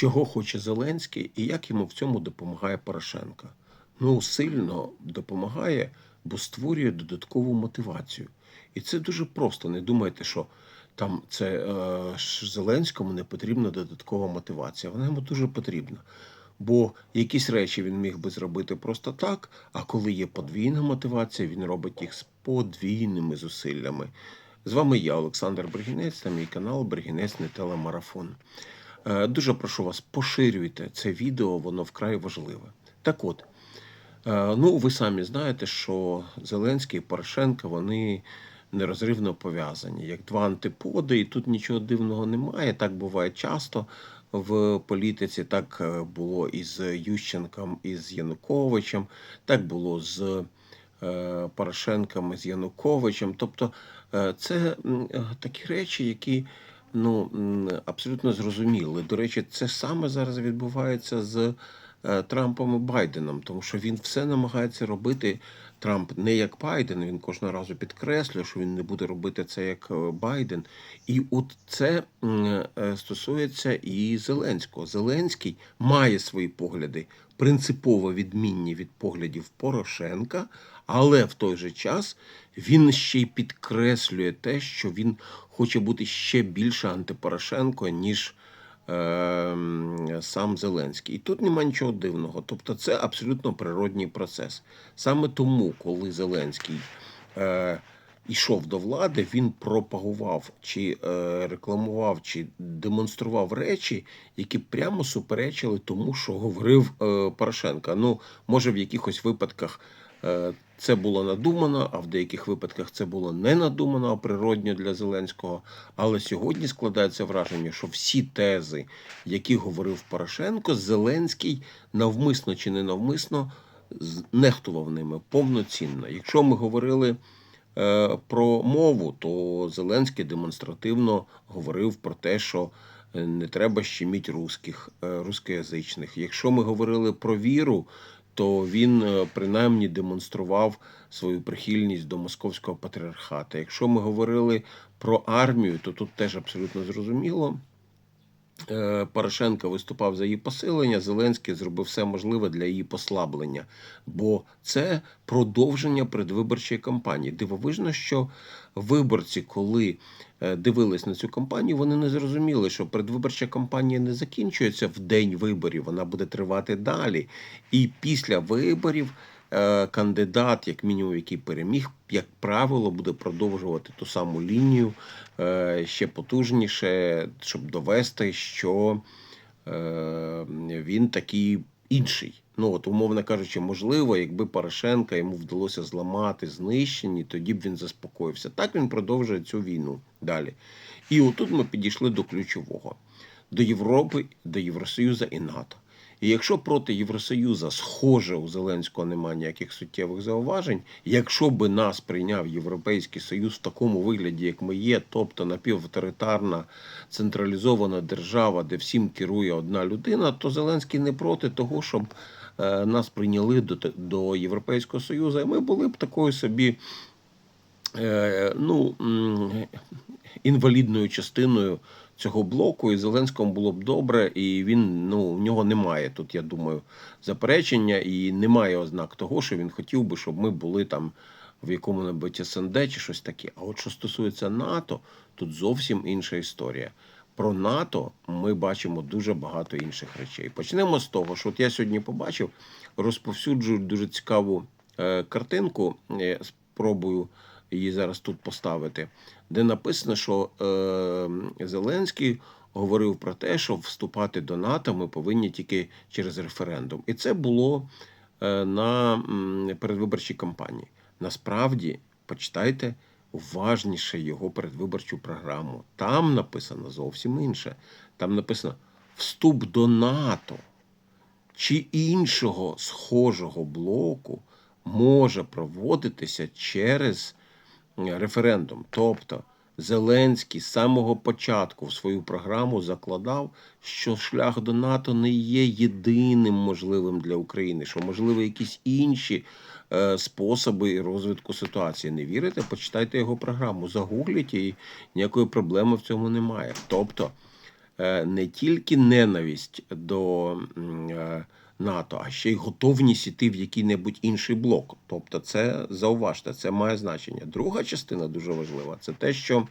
чого хоче Зеленський і як йому в цьому допомагає Порошенко. Ну, сильно допомагає, бо створює додаткову мотивацію. І це дуже просто. Не думайте, що там це е, Зеленському не потрібна додаткова мотивація. Вона йому дуже потрібна. Бо якісь речі він міг би зробити просто так, а коли є подвійна мотивація, він робить їх з подвійними зусиллями. З вами я, Олександр Бергінець, та мій канал Бергінець не телемарафон. Е, Дуже прошу вас, поширюйте це відео, воно вкрай важливе. Так от, е, ну ви самі знаєте, що Зеленський і Порошенко вони нерозривно пов'язані, як два антиподи, і тут нічого дивного немає. Так буває часто в політиці. Так е, було і з Ющенком, і з Януковичем, так було з Порошенком і з Януковичем. Тобто це такі речі, які ну, абсолютно зрозуміли. До речі, це саме зараз відбувається з е, Трампом і Байденом, тому що він все намагається робити. Трамп не як Байден, він кожного разу підкреслює, що він не буде робити це як е, Байден. І от це е, стосується і Зеленського. Зеленський має свої погляди принципово відмінні від поглядів Порошенка, але в той же час він ще й підкреслює те, що він хоче бути ще більше антипорошенко, ніж сам Зеленський. І тут нема нічого дивного. Тобто це абсолютно природній процес. Саме тому, коли Зеленський е, йшов до влади, він пропагував чи е, рекламував, чи демонстрував речі, які прямо суперечили тому, що говорив е, Порошенко. Ну, може, в якихось випадках. Е, Це було надумано, а в деяких випадках це було не надумано, а природньо для Зеленського. Але сьогодні складається враження, що всі тези, які говорив Порошенко, Зеленський навмисно чи не навмисно з- нехтував ними повноцінно. Якщо ми говорили е, про мову, то Зеленський демонстративно говорив про те, що е, не треба щеміть русських, е, рускоязичних. Якщо ми говорили про віру, то він е, принаймні демонстрував свою прихильність до московського патріархата. Якщо ми говорили про армію, то тут теж абсолютно зрозуміло. Е, Порошенко виступав за її посилення, Зеленський зробив все можливе для її послаблення, бо це продовження предвиборчої кампанії. Дивовижно, що виборці, коли е, дивились на цю кампанію, вони не зрозуміли, що предвиборча кампанія не закінчується в день виборів, вона буде тривати далі. І після виборів е, кандидат, як мінімум, який переміг, як правило, буде продовжувати ту саму лінію ще потужніше, щоб довести, що е, він такий інший. Ну, от, умовно кажучи, можливо, якби Порошенка йому вдалося зламати знищені, тоді б він заспокоївся. Так він продовжує цю війну далі. І отут ми підійшли до ключового: до Європи, до Євросоюзу і НАТО. І якщо проти Євросоюзу схоже у Зеленського немає ніяких суттєвих зауважень, якщо би нас прийняв Європейський Союз в такому вигляді, як ми є, тобто напівавторитарна централізована держава, де всім керує одна людина, то Зеленський не проти того, щоб е, нас прийняли до, до Європейського Союзу, і ми були б такою собі е, ну, інвалідною частиною цього блоку, і Зеленському було б добре, і він ну в нього немає тут, я думаю, заперечення, і немає ознак того, що він хотів би, щоб ми були там в якому-небудь СНД чи щось таке. А от що стосується НАТО, тут зовсім інша історія. Про НАТО ми бачимо дуже багато інших речей. Почнемо з того, що от я сьогодні побачив, розповсюджують дуже цікаву е, картинку. е, Спробую її зараз тут поставити, де написано, що е, Зеленський говорив про те, що вступати до НАТО ми повинні тільки через референдум. І це було е, на передвиборчій кампанії. Насправді, почитайте уважніше його передвиборчу програму. Там написано зовсім інше. Там написано вступ до НАТО чи іншого схожого блоку може проводитися через референдум. Тобто Зеленський з самого початку в свою програму закладав, що шлях до НАТО не є єдиним можливим для України, що можливі якісь інші е, способи розвитку ситуації. Не вірите? Почитайте його програму, загугліть і ніякої проблеми в цьому немає. Тобто е, не тільки ненависть до е, НАТО, а ще й готовність іти в який-небудь інший блок. Тобто, це зауважте, це має значення. Друга частина дуже важлива це те, що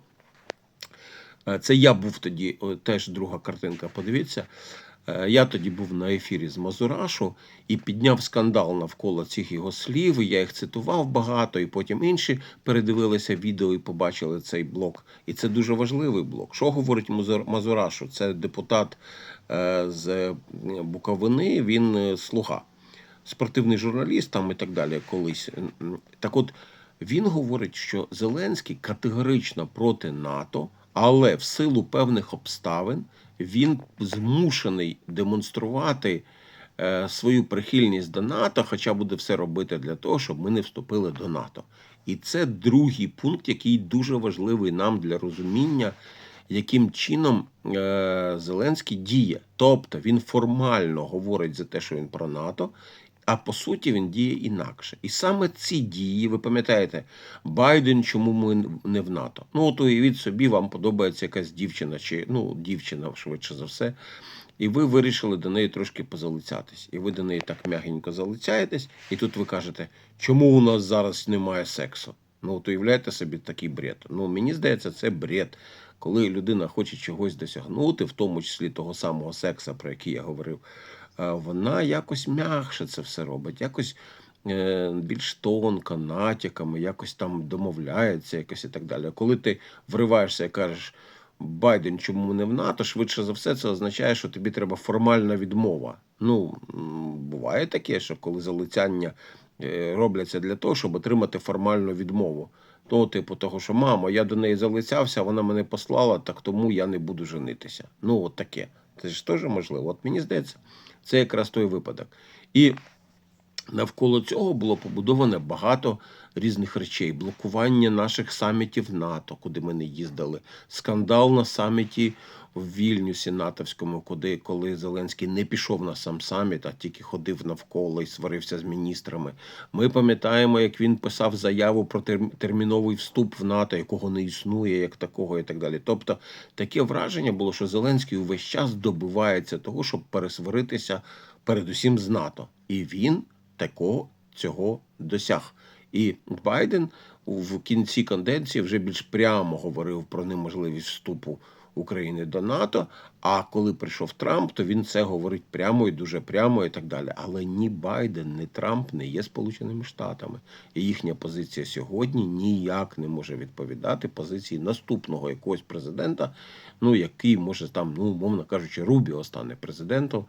е, це я був тоді, теж друга картинка. Подивіться. Е, Я тоді був на ефірі з Мазурашу і підняв скандал навколо цих його слів. Я їх цитував багато, і потім інші передивилися відео і побачили цей блок. І це дуже важливий блок. Що говорить Мазур- Мазурашу? Це депутат е, з е, Буковини, він слуга, спортивний журналіст там і так далі колись. Так от він говорить, що Зеленський категорично проти НАТО, але в силу певних обставин він змушений демонструвати е, свою прихильність до НАТО, хоча буде все робити для того, щоб ми не вступили до НАТО. І це другий пункт, який дуже важливий нам для розуміння, яким чином е, Зеленський діє. Тобто він формально говорить за те, що він про НАТО. А по суті він діє інакше. І саме ці дії, ви пам'ятаєте, Байден, чому ми не в НАТО? Ну, от уявіть собі, вам подобається якась дівчина, чи ну, дівчина швидше за все, і ви вирішили до неї трошки позалицятись. І ви до неї так м'ягенько залицяєтесь, і тут ви кажете, чому у нас зараз немає сексу? Ну, от уявляєте собі такий бред. Ну, мені здається, це бред. Коли людина хоче чогось досягнути, в тому числі того самого секса, про який я говорив, вона якось м'якше це все робить, якось е, більш тонко, натяками, якось там домовляється, якось і так далі. Коли ти вриваєшся і кажеш, Байден, чому не в НАТО, швидше за все, це означає, що тобі треба формальна відмова. Ну, буває таке, що коли залицяння е, робляться для того, щоб отримати формальну відмову. Ну, типу, того, що мамо, я до неї залицявся, вона мене послала, так тому я не буду женитися. Ну, от таке. Це ж теж можливо. От мені здається, це якраз той випадок. І навколо цього було побудовано багато різних речей: блокування наших самітів НАТО, куди ми не їздили, скандал на саміті в Вільнюсі натовському, куди коли Зеленський не пішов на сам саміт, а тільки ходив навколо і сварився з міністрами. Ми пам'ятаємо, як він писав заяву про терм- терміновий вступ в НАТО, якого не існує, як такого, і так далі. Тобто таке враження було, що Зеленський увесь час добивається того, щоб пересваритися передусім з НАТО, і він такого цього досяг. І Байден в кінці канденції вже більш прямо говорив про неможливість вступу України до НАТО. А коли прийшов Трамп, то він це говорить прямо і дуже прямо, і так далі. Але ні Байден, ні Трамп не є Сполученими Штатами. І їхня позиція сьогодні ніяк не може відповідати позиції наступного якогось президента, ну який може там, ну умовно кажучи, Рубіо стане президентом,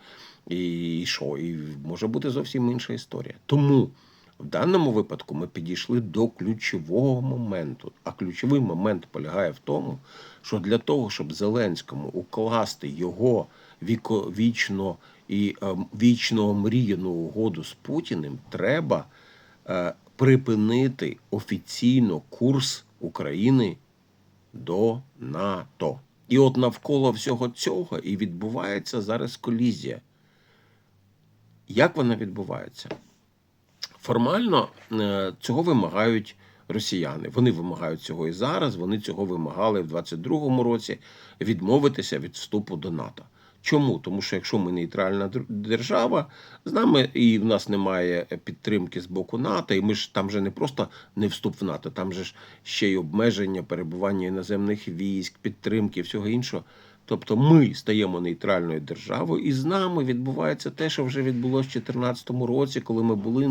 і, що? І може бути зовсім інша історія. Тому. В даному випадку ми підійшли до ключового моменту. А ключовий момент полягає в тому, що для того, щоб Зеленському укласти його віко, вічно і е, вічно мріяну угоду з Путіним, треба е, припинити офіційно курс України до НАТО. І от навколо всього цього і відбувається зараз колізія. Як вона відбувається? Формально е, цього вимагають росіяни. Вони вимагають цього і зараз. Вони цього вимагали в 22-му році відмовитися від вступу до НАТО. Чому? Тому що якщо ми нейтральна держава, з нами і в нас немає підтримки з боку НАТО, і ми ж там же не просто не вступ в НАТО, там же ж ще й обмеження перебування іноземних військ, підтримки, всього іншого. Тобто ми стаємо нейтральною державою, і з нами відбувається те, що вже відбулося в 2014 році, коли ми були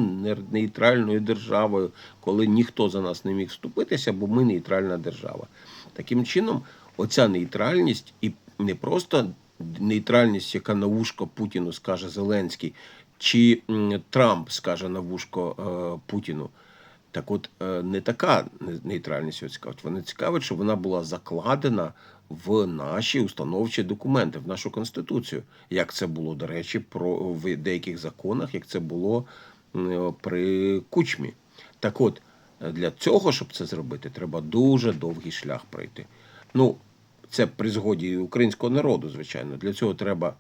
нейтральною державою, коли ніхто за нас не міг вступитися, бо ми нейтральна держава. Таким чином, оця нейтральність і не просто нейтральність, яка на вушко Путіну скаже Зеленський, чи Трамп скаже на вушко е, Путіну. Так от е, не така нейтральність цікавить. Вона цікавить, що вона була закладена в наші установчі документи, в нашу конституцію. Як це було, до речі, про в деяких законах, як це було при кучмі. Так от, для цього, щоб це зробити, треба дуже довгий шлях пройти. Ну, це при згоді українського народу, звичайно. Для цього треба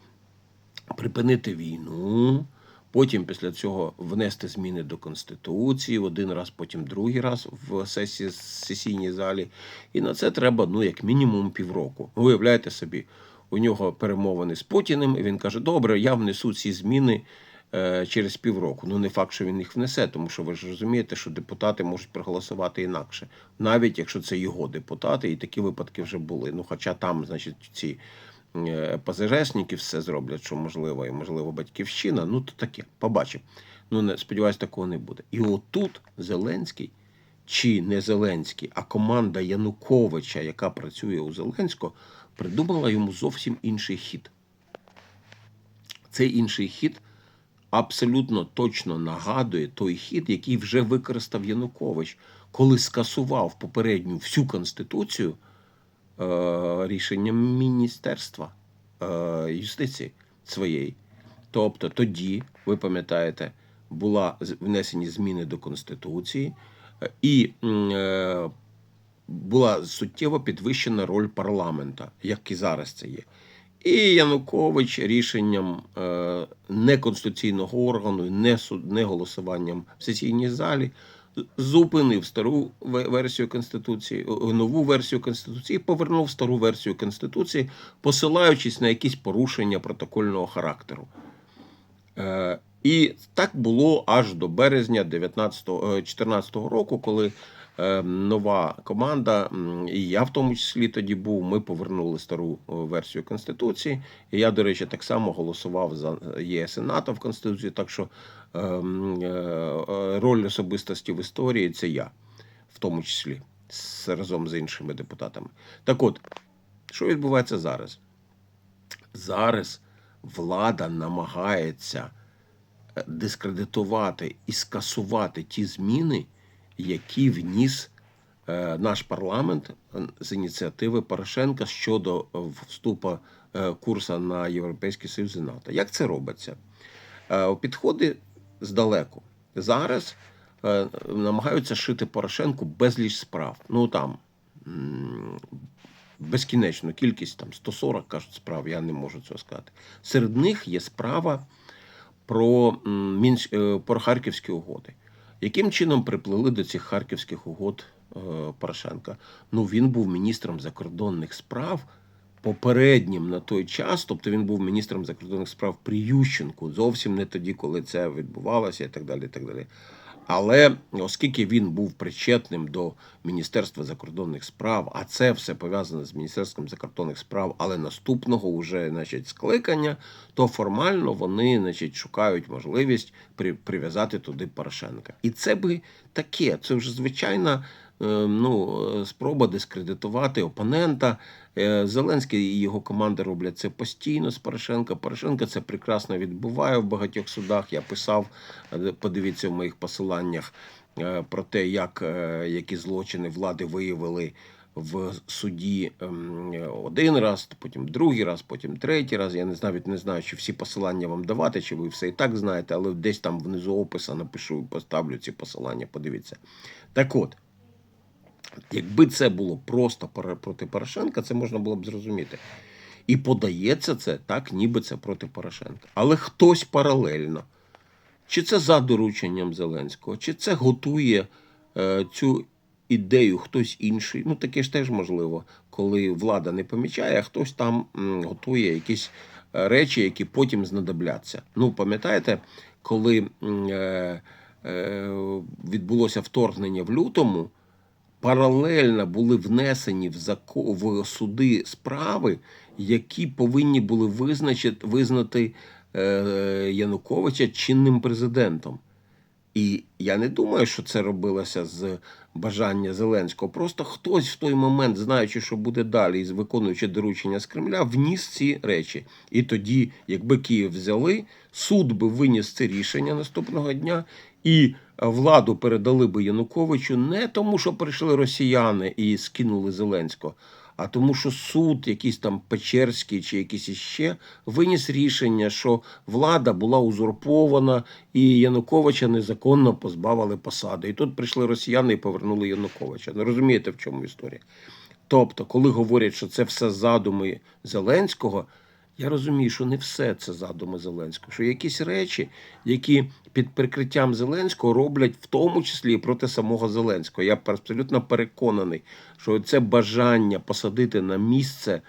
припинити війну, потім після цього внести зміни до Конституції, один раз, потім другий раз в сесії, сесійній залі. І на це треба, ну, як мінімум, півроку. Ви уявляєте собі, у нього перемовини з Путіним, і він каже: Добре, я внесу ці зміни е, через півроку. Ну, не факт, що він їх внесе, тому що ви ж розумієте, що депутати можуть проголосувати інакше, навіть якщо це його депутати, і такі випадки вже були. Ну, хоча там, значить, ці ПЗЖшники все зроблять, що можливо, і можливо батьківщина. Ну, то таке, побачимо. Ну, не сподіваюсь, такого не буде. І отут Зеленський. Чи не Зеленський, а команда Януковича, яка працює у Зеленського, придумала йому зовсім інший хід. Цей інший хід абсолютно точно нагадує той хід, який вже використав Янукович, коли скасував попередню всю конституцію е, рішенням Міністерства е, юстиції своєї. Тобто тоді, ви пам'ятаєте, була внесені зміни до Конституції, е, і е, була суттєво підвищена роль парламента, як і зараз це є. І Янукович рішенням е, неконституційного органу, не голосуванням в сесійній залі зупинив стару версію Конституції, нову версію Конституції, повернув стару версію Конституції, посилаючись на якісь порушення протокольного характеру. Е, І так було аж до березня 2014 року, коли е, нова команда, і я в тому числі тоді був, ми повернули стару е, версію Конституції. І я, до речі, так само голосував за ЄС і НАТО в Конституції, так що е, е, е, роль особистості в історії це я, в тому числі, разом з іншими депутатами. Так от, що відбувається зараз? Зараз влада намагається е, дискредитувати і скасувати ті зміни, які вніс е, наш парламент е, з ініціативи Порошенка щодо е, вступу курсу на Європейський Союз і НАТО. Як це робиться? Підходи здалеку. Зараз намагаються шити Порошенку безліч справ. Ну там безкінечну кількість, там 140, кажуть, справ, я не можу цього сказати. Серед них є справа про, про Харківські угоди. Яким чином приплили до цих харківських угод е, Порошенка? Ну, він був міністром закордонних справ попереднім на той час, тобто він був міністром закордонних справ при Ющенку, зовсім не тоді, коли це відбувалося, і так далі. І так далі. Але оскільки він був причетним до Міністерства закордонних справ, а це все пов'язано з Міністерством закордонних справ, але наступного вже значить, скликання, то формально вони значить, шукають можливість при, прив'язати туди Порошенка. І це би таке, це вже звичайна ну, е, спроба дискредитувати опонента. Е, Зеленський і його команда роблять це постійно з Порошенка. Порошенко це прекрасно відбуває в багатьох судах. Я писав, е, подивіться в моїх посиланнях про те, як які злочини влади виявили в суді ем, один раз, потім другий раз, потім третій раз. Я не навіть не знаю, чи всі посилання вам давати, чи ви все і так знаєте, але десь там внизу описа напишу, поставлю ці посилання. Подивіться. Так от. Якби це було просто проти Порошенка, це можна було б зрозуміти. І подається це так, ніби це проти Порошенка. Але хтось паралельно, чи це за дорученням Зеленського, чи це готує е, цю ідею хтось інший. Ну, таке ж теж можливо, коли влада не помічає, а хтось там м, готує якісь е, речі, які потім знадобляться. Ну, пам'ятаєте, коли е, е, відбулося вторгнення в лютому, паралельно були внесені в зако- в суди справи, які повинні були визначити, визнати е, Януковича чинним президентом. І я не думаю, що це робилося з бажання Зеленського. Просто хтось в той момент, знаючи, що буде далі, виконуючи доручення з Кремля, вніс ці речі. І тоді, якби Київ взяли, суд би виніс це рішення наступного дня, і владу передали би Януковичу не тому, що прийшли росіяни і скинули Зеленського. А тому, що суд, якийсь там Печерський чи якийсь іще, виніс рішення, що влада була узурпована і Януковича незаконно позбавили посади. І тут прийшли росіяни і повернули Януковича. Не розумієте, в чому історія? Тобто, коли говорять, що це все задуми Зеленського, я розумію, що не все це задуми Зеленського, що якісь речі, які під прикриттям Зеленського роблять в тому числі і проти самого Зеленського. Я абсолютно переконаний, що це бажання посадити на місце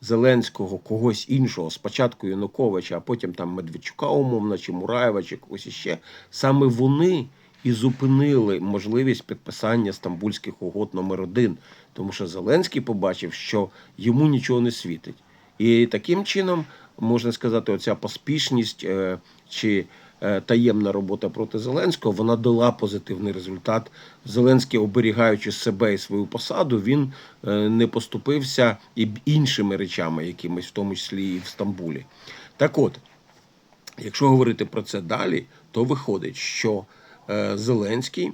Зеленського когось іншого, спочатку Януковича, а потім там Медведчука, умовно, чи Мураєва, чи когось іще, саме вони і зупинили можливість підписання стамбульських угод номер один, тому що Зеленський побачив, що йому нічого не світить. І таким чином можна сказати, оця поспішність е, чи е, таємна робота проти Зеленського вона дала позитивний результат. Зеленський, оберігаючи себе і свою посаду, він е, не поступився і іншими речами, якимись, в тому числі і в Стамбулі. Так от, Якщо говорити про це далі, то виходить, що Зеленський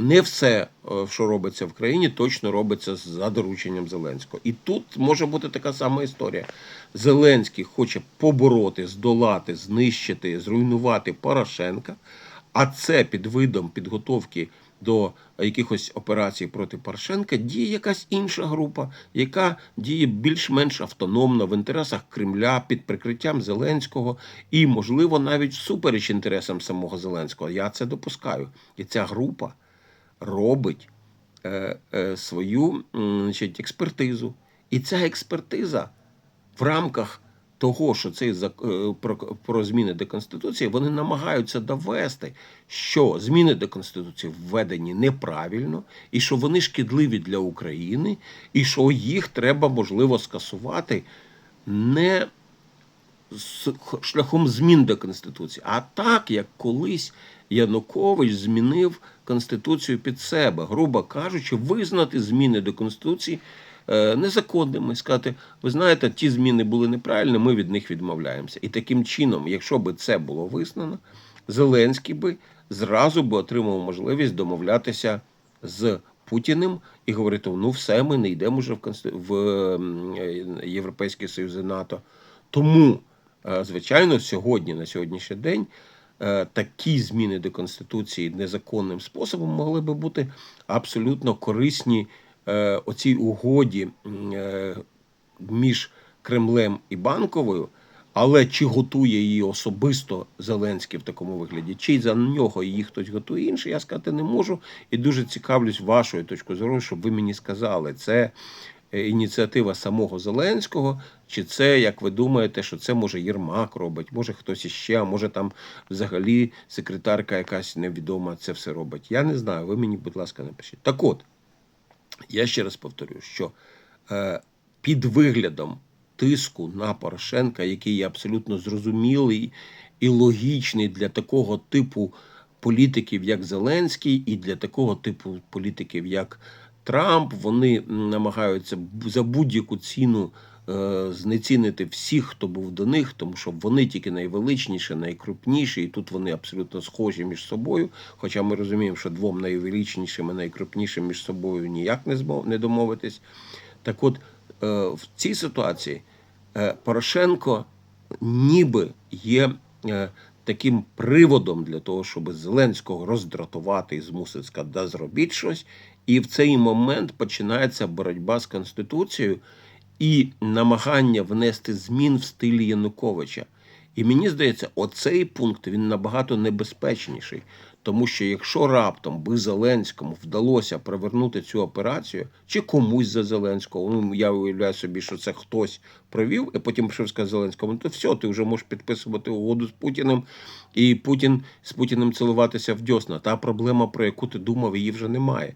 не все, е, що робиться в країні, точно робиться за дорученням Зеленського. І тут може бути така сама історія. Зеленський хоче побороти, здолати, знищити, зруйнувати Порошенка, а це під видом підготовки до якихось операцій проти Порошенка діє якась інша група, яка діє більш-менш автономно в інтересах Кремля під прикриттям Зеленського і, можливо, навіть всупереч інтересам самого Зеленського. Я це допускаю. І ця група робить е, е, свою значить, експертизу. І ця експертиза в рамках того, що цей е, про, про зміни до Конституції, вони намагаються довести, що зміни до Конституції введені неправильно, і що вони шкідливі для України, і що їх треба можливо скасувати не шляхом змін до Конституції, а так, як колись Янукович змінив Конституцію під себе, грубо кажучи, визнати зміни до Конституції незаконними, сказати, ви знаєте, ті зміни були неправильні, ми від них відмовляємося. І таким чином, якщо би це було визнано, Зеленський би зразу би отримав можливість домовлятися з Путіним і говорити: ну все, ми не йдемо вже в, Консти... в е, Європейський Союз і НАТО. Тому, е, звичайно, сьогодні, на сьогоднішній день, е, такі зміни до Конституції незаконним способом могли би бути абсолютно корисні е, оцій угоді е, між Кремлем і Банковою. Але чи готує її особисто Зеленський в такому вигляді, чи за нього її хтось готує інший, я сказати не можу. І дуже цікавлюсь вашою точкою зору, щоб ви мені сказали, це е, ініціатива самого Зеленського, чи це, як ви думаєте, що це може Єрмак робить, може хтось іще, а може там взагалі секретарка якась невідома це все робить. Я не знаю. Ви мені, будь ласка, напишіть. Так от, я ще раз повторю, що е, під виглядом тиску на Порошенка, який є абсолютно зрозумілий і логічний для такого типу політиків, як Зеленський, і для такого типу політиків, як Трамп, вони намагаються за будь-яку ціну знецінити всіх, хто був до них, тому що вони тільки найвеличніші, найкрупніші, і тут вони абсолютно схожі між собою. Хоча ми розуміємо, що двом найвеличнішим і найкрупнішим між собою ніяк не змо- не домовитись. Так от, е, в цій ситуації е, Порошенко ніби є е, таким приводом для того, щоб Зеленського роздратувати і змусити сказати, да зробіть щось. І в цей момент починається боротьба з Конституцією і намагання внести змін в стилі Януковича. І мені здається, оцей пункт він набагато небезпечніший, тому що якщо раптом би Зеленському вдалося провернути цю операцію, чи комусь за Зеленського, ну я уявляю собі, що це хтось провів, і потім прийшов сказати Зеленському, ну то все, ти вже можеш підписувати угоду з Путіним, і Путін з Путіним цілуватися в дьосна. Та проблема, про яку ти думав, її вже немає.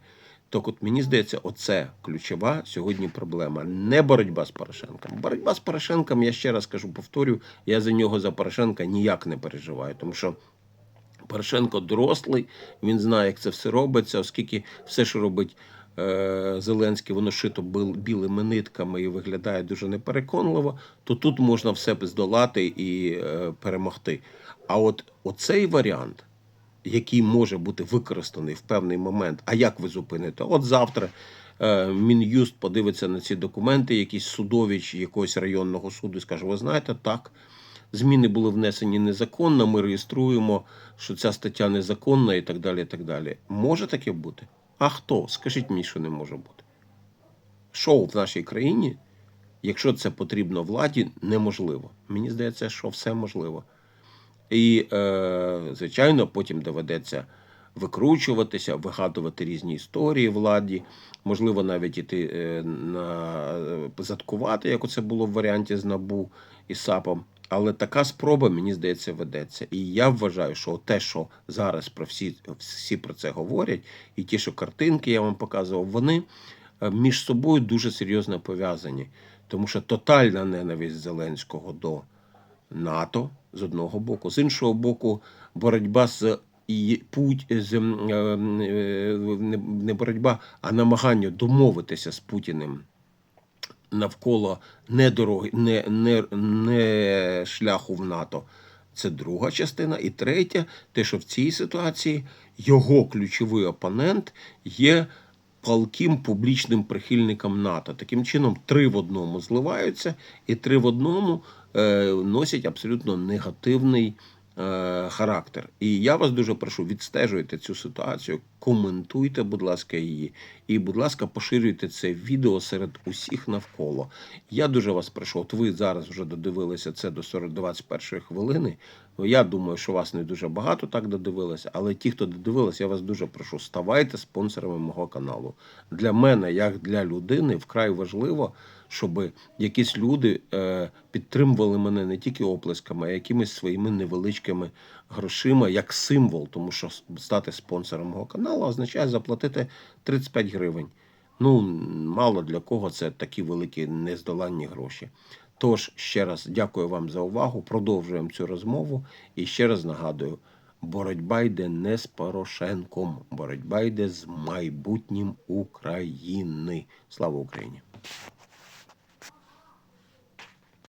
Так от мені здається, оце ключова сьогодні проблема. Не боротьба з Порошенком. Боротьба з Порошенком, я ще раз кажу, повторю, я за нього за Порошенка ніяк не переживаю, тому що Порошенко дорослий, він знає, як це все робиться, оскільки все, що робить е, Зеленський, воно шито білими нитками і виглядає дуже непереконливо, то тут можна все здолати і е, перемогти. А от оцей варіант, який може бути використаний в певний момент, а як ви зупините? От завтра е, Мін'юст подивиться на ці документи, якийсь судович якогось районного суду і скаже: ви знаєте, так. Зміни були внесені незаконно, ми реєструємо, що ця стаття незаконна і так далі. і так далі. Може таке бути? А хто? Скажіть мені, що не може бути. Шоу в нашій країні, якщо це потрібно владі, неможливо. Мені здається, що все можливо. І, е, звичайно, потім доведеться викручуватися, вигадувати різні історії владі, можливо, навіть іти е, на е, заткувати, як оце було в варіанті з НАБУ і САПом. Але така спроба, мені здається, ведеться. І я вважаю, що те, що зараз про всі, всі про це говорять, і ті, що картинки я вам показував, вони між собою дуже серйозно пов'язані. Тому що тотальна ненависть Зеленського до НАТО з одного боку, з іншого боку, боротьба з і путь з ем, е, не боротьба, а намагання домовитися з Путіним навколо не дороги, не, не, не шляху в НАТО. Це друга частина. І третя, те, що в цій ситуації його ключовий опонент є палким публічним прихильником НАТО. Таким чином, три в одному зливаються, і три в одному е, носять абсолютно негативний е, характер. І я вас дуже прошу, відстежуйте цю ситуацію, коментуйте, будь ласка, її. І, будь ласка, поширюйте це відео серед усіх навколо. Я дуже вас прошу, от ви зараз вже додивилися це до 40 21 хвилини. Я думаю, що вас не дуже багато так додивилося, але ті, хто додивилися, я вас дуже прошу, ставайте спонсорами мого каналу. Для мене, як для людини, вкрай важливо, щоб якісь люди е, підтримували мене не тільки оплесками, а якимись своїми невеличкими грошима, як символ, тому що стати спонсором мого каналу означає заплатити 35 гривень. Ну, мало для кого це такі великі нездоланні гроші. Тож, ще раз дякую вам за увагу. Продовжуємо цю розмову. І ще раз нагадую: боротьба йде не з Порошенком, боротьба йде з майбутнім України. Слава Україні!